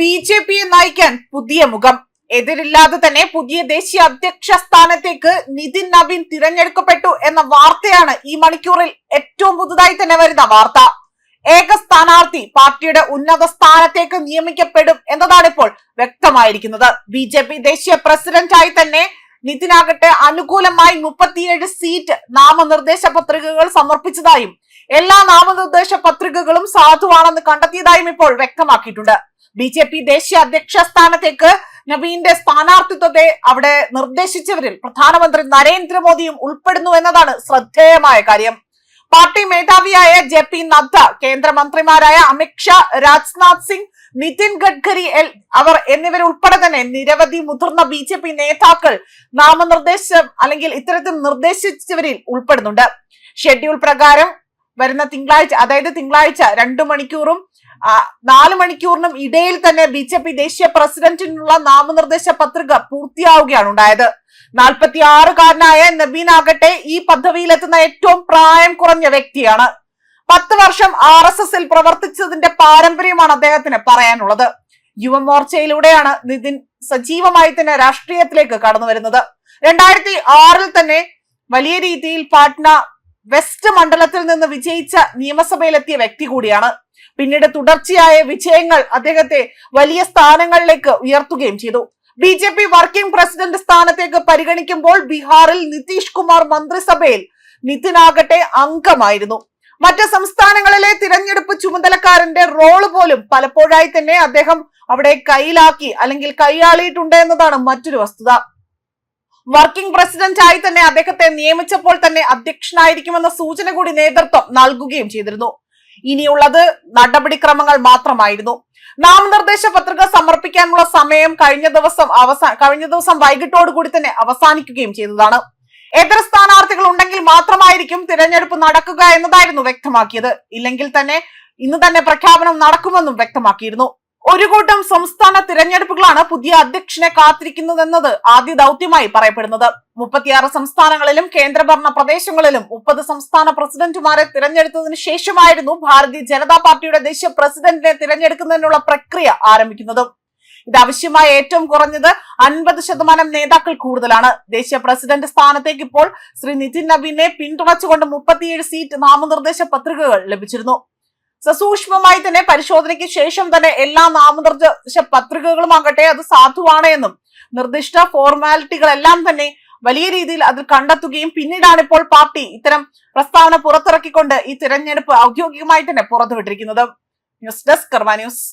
B J പിയെ നയിക്കാൻ പുതിയ മുഖം. എതിരില്ലാതെ തന്നെ പുതിയ ദേശീയ അധ്യക്ഷ സ്ഥാനത്തേക്ക് നിതിൻ നവീൻ തിരഞ്ഞെടുക്കപ്പെട്ടു എന്ന വാർത്തയാണ് ഈ മണിക്കൂറിൽ ഏറ്റവും പുതുതായി തന്നെ വരുന്ന വാർത്ത. ഏക സ്ഥാനാർത്ഥി പാർട്ടിയുടെ ഉന്നത സ്ഥാനത്തേക്ക് നിയമിക്കപ്പെടും എന്നതാണ് ഇപ്പോൾ വ്യക്തമായിരിക്കുന്നത്. ബി ജെ പി ദേശീയ പ്രസിഡന്റായി തന്നെ നിതിനാകട്ടെ അനുകൂലമായി മുപ്പത്തിയേഴ് സീറ്റ് നാമനിർദ്ദേശ പത്രികകൾ സമർപ്പിച്ചതായും എല്ലാ നാമനിർദ്ദേശ പത്രികകളും സാധുവാണെന്ന് കണ്ടെത്തിയതായും ഇപ്പോൾ വ്യക്തമാക്കിയിട്ടുണ്ട്. ബി ജെ പി ദേശീയ അധ്യക്ഷ സ്ഥാനത്തേക്ക് നവീന്റെ സ്ഥാനാർത്ഥിത്വത്തെ അവിടെ നിർദ്ദേശിച്ചവരിൽ പ്രധാനമന്ത്രി നരേന്ദ്രമോദിയും ഉൾപ്പെടുന്നു എന്നതാണ് ശ്രദ്ധേയമായ കാര്യം. പാർട്ടി മേധാവിയായ ജെ പി നദ്ദ കേന്ദ്രമന്ത്രിമാരായ അമിത്ഷാ രാജ്നാഥ് സിംഗ് നിതിൻ ഗഡ്കരി എൽ അവർ എന്നിവരുൾപ്പെടെ തന്നെ നിരവധി മുതിർന്ന ബി ജെ പി നേതാക്കൾ നാമനിർദ്ദേശം അല്ലെങ്കിൽ ഇത്തരത്തിൽ നിർദ്ദേശിച്ചവരിൽ ഉൾപ്പെടുന്നുണ്ട്. ഷെഡ്യൂൾ പ്രകാരം വരുന്ന തിങ്കളാഴ്ച അതായത് തിങ്കളാഴ്ച രണ്ടു മണിക്കൂറും നാല് മണിക്കൂറിനും ഇടയിൽ തന്നെ ബി ജെ പി ദേശീയ പ്രസിഡന്റിനുള്ള നാമനിർദ്ദേശ പത്രിക പൂർത്തിയാവുകയാണ് ഉണ്ടായത്. നാൽപ്പത്തി ആറുകാരനായ നബീൻ ആകട്ടെ ഈ പദവിയിലെത്തുന്ന ഏറ്റവും പ്രായം കുറഞ്ഞ വ്യക്തിയാണ്. പത്ത് വർഷം ആർ എസ് എസിൽ പ്രവർത്തിച്ചതിന്റെ പാരമ്പര്യമാണ് അദ്ദേഹത്തിന് പറയാനുള്ളത്. യുവമോർച്ചയിലൂടെയാണ് നിതിൻ സജീവമായി തന്നെ രാഷ്ട്രീയത്തിലേക്ക് കടന്നു വരുന്നത് രണ്ടായിരത്തി ആറിൽ തന്നെ വലിയ രീതിയിൽ പാട്ന വെസ്റ്റ് മണ്ഡലത്തിൽ നിന്ന് വിജയിച്ച നിയമസഭയിലെത്തിയ വ്യക്തി കൂടിയാണ്. പിന്നീട് തുടർച്ചയായ വിജയങ്ങൾ അദ്ദേഹത്തെ വലിയ സ്ഥാനങ്ങളിലേക്ക് ഉയർത്തുകയും ചെയ്തു. B J P working president സ്ഥാനത്തേക്ക് പരിഗണിക്കുമ്പോൾ ബീഹാറിൽ നിതീഷ് കുമാർ മന്ത്രിസഭയിൽ നിതിനാകട്ടെ അംഗമായിരുന്നു. മറ്റ് സംസ്ഥാനങ്ങളിലെ തിരഞ്ഞെടുപ്പ് ചുമതലക്കാരന്റെ റോൾ പോലും പലപ്പോഴായി തന്നെ അദ്ദേഹം അവിടെ കയ്യിലാക്കി അല്ലെങ്കിൽ കൈയാളിയിട്ടുണ്ട് എന്നതാണ് മറ്റൊരു വസ്തുത. വർക്കിംഗ് പ്രസിഡന്റ് ആയി തന്നെ അദ്ദേഹത്തെ നിയമിച്ചപ്പോൾ തന്നെ അധ്യക്ഷനായിരിക്കുമെന്ന സൂചന കൂടി നേതൃത്വം നൽകുകയും ചെയ്തിരുന്നു. ഇനിയുള്ളത് നടപടിക്രമങ്ങൾ മാത്രമായിരുന്നു. നാമനിർദ്ദേശ പത്രിക സമർപ്പിക്കാനുള്ള സമയം കഴിഞ്ഞ ദിവസം അവസാന കഴിഞ്ഞ ദിവസം വൈകിട്ടോടുകൂടി തന്നെ അവസാനിക്കുകയും ചെയ്തതാണ്. എതിർ സ്ഥാനാർത്ഥികൾ ഉണ്ടെങ്കിൽ മാത്രമായിരിക്കും തിരഞ്ഞെടുപ്പ് നടക്കുക എന്നതായിരുന്നു വ്യക്തമാക്കിയത്. ഇല്ലെങ്കിൽ തന്നെ ഇന്ന് തന്നെ പ്രഖ്യാപനം നടക്കുമെന്നും വ്യക്തമാക്കിയിരുന്നു. ഒരു കൂട്ടം സംസ്ഥാന തിരഞ്ഞെടുപ്പുകളാണ് പുതിയ അധ്യക്ഷനെ കാത്തിരിക്കുന്നതെന്നത് ആദ്യ ദൗത്യമായി പറയപ്പെടുന്നത്. മുപ്പത്തിയാറ് സംസ്ഥാനങ്ങളിലും കേന്ദ്രഭരണ പ്രദേശങ്ങളിലും മുപ്പത് സംസ്ഥാന പ്രസിഡന്റുമാരെ തിരഞ്ഞെടുത്തതിനു ശേഷമായിരുന്നു ഭാരതീയ ജനതാ പാർട്ടിയുടെ ദേശീയ പ്രസിഡന്റിനെ തിരഞ്ഞെടുക്കുന്നതിനുള്ള പ്രക്രിയ ആരംഭിക്കുന്നതും. ഇതാവശ്യമായ ഏറ്റവും കുറഞ്ഞത് അൻപത് ശതമാനം നേതാക്കൾ കൂടുതലാണ്. ദേശീയ പ്രസിഡന്റ് സ്ഥാനത്തേക്ക് ഇപ്പോൾ ശ്രീ നിതിൻ നബീനെ പിന്തുണച്ചുകൊണ്ട് മുപ്പത്തിയേഴ് സീറ്റ് നാമനിർദ്ദേശ പത്രികകൾ ലഭിച്ചിരുന്നു. സസൂക്ഷ്മമായി തന്നെ പരിശോധനയ്ക്ക് ശേഷം തന്നെ എല്ലാ നാമനിർദ്ദേശ പത്രികകളും ആകട്ടെ അത് സാധുവാണ് എന്നും നിർദ്ദിഷ്ട ഫോർമാലിറ്റികളെല്ലാം തന്നെ വലിയ രീതിയിൽ അതിൽ കണ്ടെത്തുകയും പിന്നീടാണ് ഇപ്പോൾ പാർട്ടി ഇത്തരം പ്രസ്താവന പുറത്തിറക്കിക്കൊണ്ട് ഈ തിരഞ്ഞെടുപ്പ് ഔദ്യോഗികമായി തന്നെ പുറത്തുവിട്ടിരിക്കുന്നത്. News desk Karma news.